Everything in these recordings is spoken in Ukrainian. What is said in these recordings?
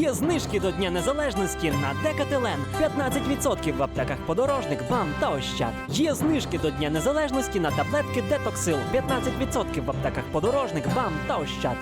Є знижки до Дня Незалежності на Декателен. 15% в аптеках подорожник, БАМ та Ощад. Є знижки до Дня Незалежності на таблетки Детоксил. 15% в аптеках подорожник, БАМ та Ощад.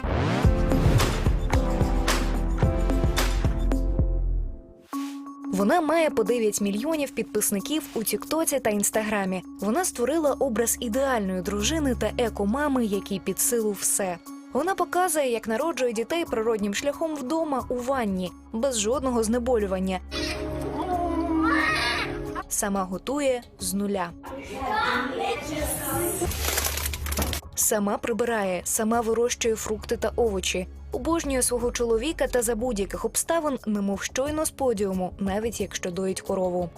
Вона має по 9 мільйонів підписників у Тіктоці та Інстаграмі. Вона створила образ ідеальної дружини та еко-мами, якій під силу все. Вона показує, як народжує дітей природнім шляхом вдома у ванні, без жодного знеболювання. Сама готує з нуля. Сама прибирає, сама вирощує фрукти та овочі. Обожнює свого чоловіка та за будь-яких обставин, немов щойно з подіуму, навіть якщо доїть корову.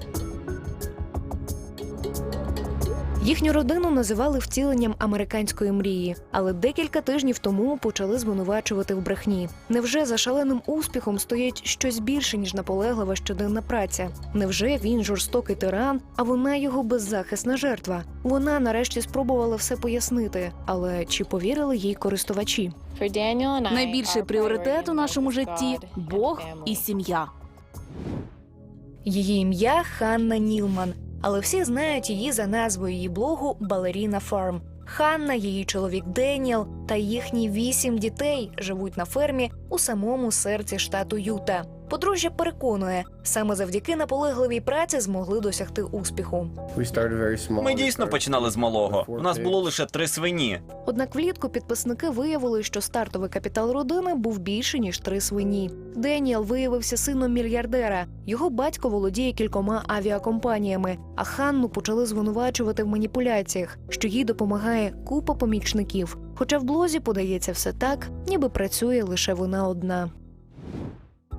Їхню родину називали втіленням американської мрії, але декілька тижнів тому почали звинувачувати в брехні. Невже за шаленим успіхом стоїть щось більше ніж наполеглива щоденна праця? Невже він жорстокий тиран, а вона його беззахисна жертва? Вона нарешті спробувала все пояснити, але чи повірили їй користувачі? Найбільший пріоритет у нашому житті Бог і сім'я. Її ім'я Ханна Нілман, але всі знають її за назвою її блогу Балеріна Фарм. Ханна, її чоловік Деніел та їхні вісім дітей живуть на фермі у самому серці штату Юта. Подружжя переконує, саме завдяки наполегливій праці змогли досягти успіху. Ми дійсно починали з малого. У нас було лише три свині. Однак влітку підписники виявили, що стартовий капітал родини був більше ніж три свині. Деніел виявився сином мільярдера. Його батько володіє кількома авіакомпаніями, а Ханну почали звинувачувати в маніпуляціях, що їй допомагає купа помічників. Хоча в блозі подається все так, ніби працює лише вона одна.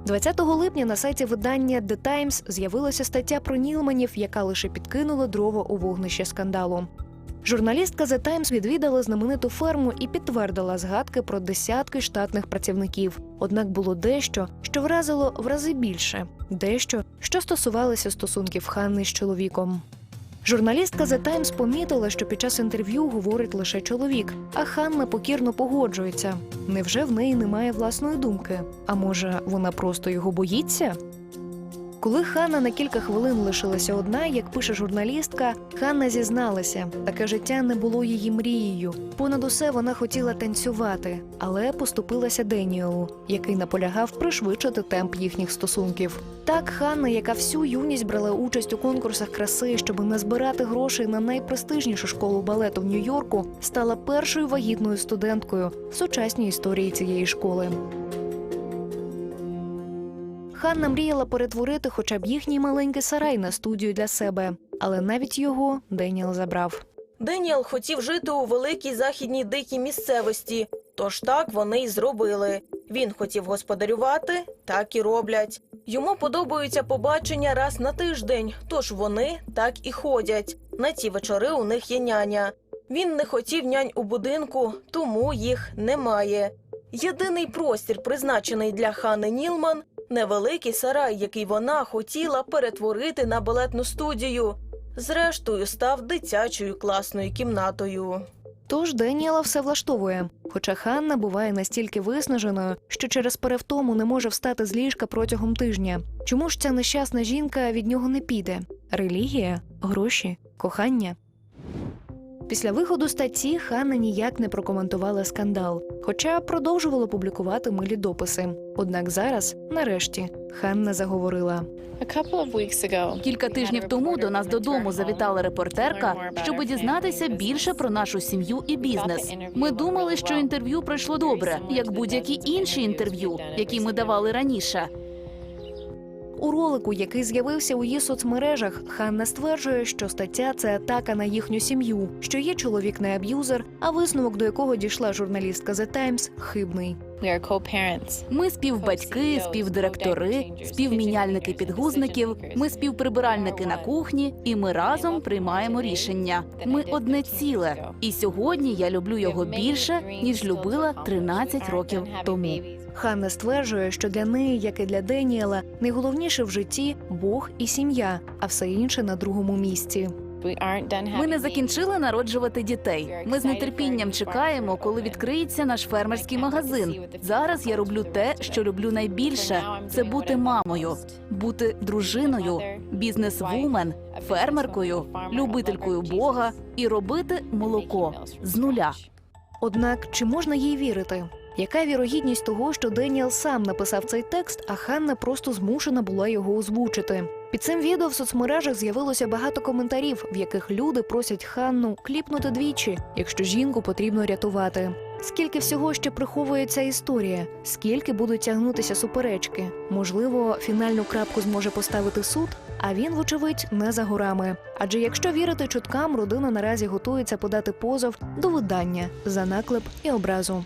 20 липня на сайті видання The Times з'явилася стаття про Нілманів, яка лише підкинула дрова у вогнище скандалу. Журналістка The Times відвідала знамениту ферму і підтвердила згадки про десятки штатних працівників. Однак було дещо, що вразило в рази більше, дещо, що стосувалося стосунків Ханни з чоловіком. Журналістка The Times помітила, що під час інтерв'ю говорить лише чоловік, а Ханна покірно погоджується. Невже в неї немає власної думки? А може, вона просто його боїться? Коли Ханна на кілька хвилин лишилася одна, як пише журналістка, Ханна зізналася, таке життя не було її мрією. Понад усе вона хотіла танцювати, але поступилася Деніелу, який наполягав пришвидшити темп їхніх стосунків. Так, Ханна, яка всю юність брала участь у конкурсах краси, щоб назбирати грошей на найпрестижнішу школу балету в Нью-Йорку, стала першою вагітною студенткою в сучасній історії цієї школи. Ханна мріяла перетворити хоча б їхній маленький сарай на студію для себе, але навіть його Деніел забрав. Деніел хотів жити у великій західній дикій місцевості, тож так вони й зробили. Він хотів господарювати, так і роблять. Йому подобаються побачення раз на тиждень, тож вони так і ходять. На ті вечори у них є няня. Він не хотів нянь у будинку, тому їх немає. Єдиний простір, призначений для Хани Нілман, невеликий сарай, який вона хотіла перетворити на балетну студію. Зрештою, став дитячою класною кімнатою. Тож Деніела все влаштовує. Хоча Ханна буває настільки виснаженою, що через перевтому не може встати з ліжка протягом тижня. Чому ж ця нещасна жінка від нього не піде? Релігія, гроші, кохання. Після виходу статті Ханна ніяк не прокоментувала скандал, хоча продовжувала публікувати милі дописи. Однак зараз, нарешті, Ханна заговорила. Кілька тижнів тому до нас додому завітала репортерка, щоб дізнатися більше про нашу сім'ю і бізнес. Ми думали, що інтерв'ю пройшло добре, як будь-які інші інтерв'ю, які ми давали раніше. У ролику, який з'явився у її соцмережах, Ханна стверджує, що стаття це атака на їхню сім'ю, що є чоловік не аб'юзер, а висновок, до якого дійшла журналістка The Times, хибний. Ми співбатьки, співдиректори, співміняльники підгузників. Ми співприбиральники на кухні, і ми разом приймаємо рішення. Ми одне ціле. І сьогодні я люблю його більше ніж любила 13 років тому. Ханна стверджує, що для неї, як і для Деніела, найголовніше в житті Бог і сім'я, а все інше на другому місці. Ми не закінчили народжувати дітей. Ми з нетерпінням чекаємо, коли відкриється наш фермерський магазин. Зараз я роблю те, що люблю найбільше: це бути мамою, бути дружиною, бізнес-вумен, фермеркою, любителькою Бога і робити молоко з нуля. Однак чи можна їй вірити? Яка вірогідність того, що Деніел сам написав цей текст, а Ханна просто змушена була його озвучити? Під цим відео в соцмережах з'явилося багато коментарів, в яких люди просять Ханну кліпнути двічі, якщо жінку потрібно рятувати. Скільки всього ще приховує ця історія? Скільки будуть тягнутися суперечки? Можливо, фінальну крапку зможе поставити суд, а він, вочевидь, не за горами. Адже якщо вірити чуткам, родина наразі готується подати позов до видання за наклеп і образу.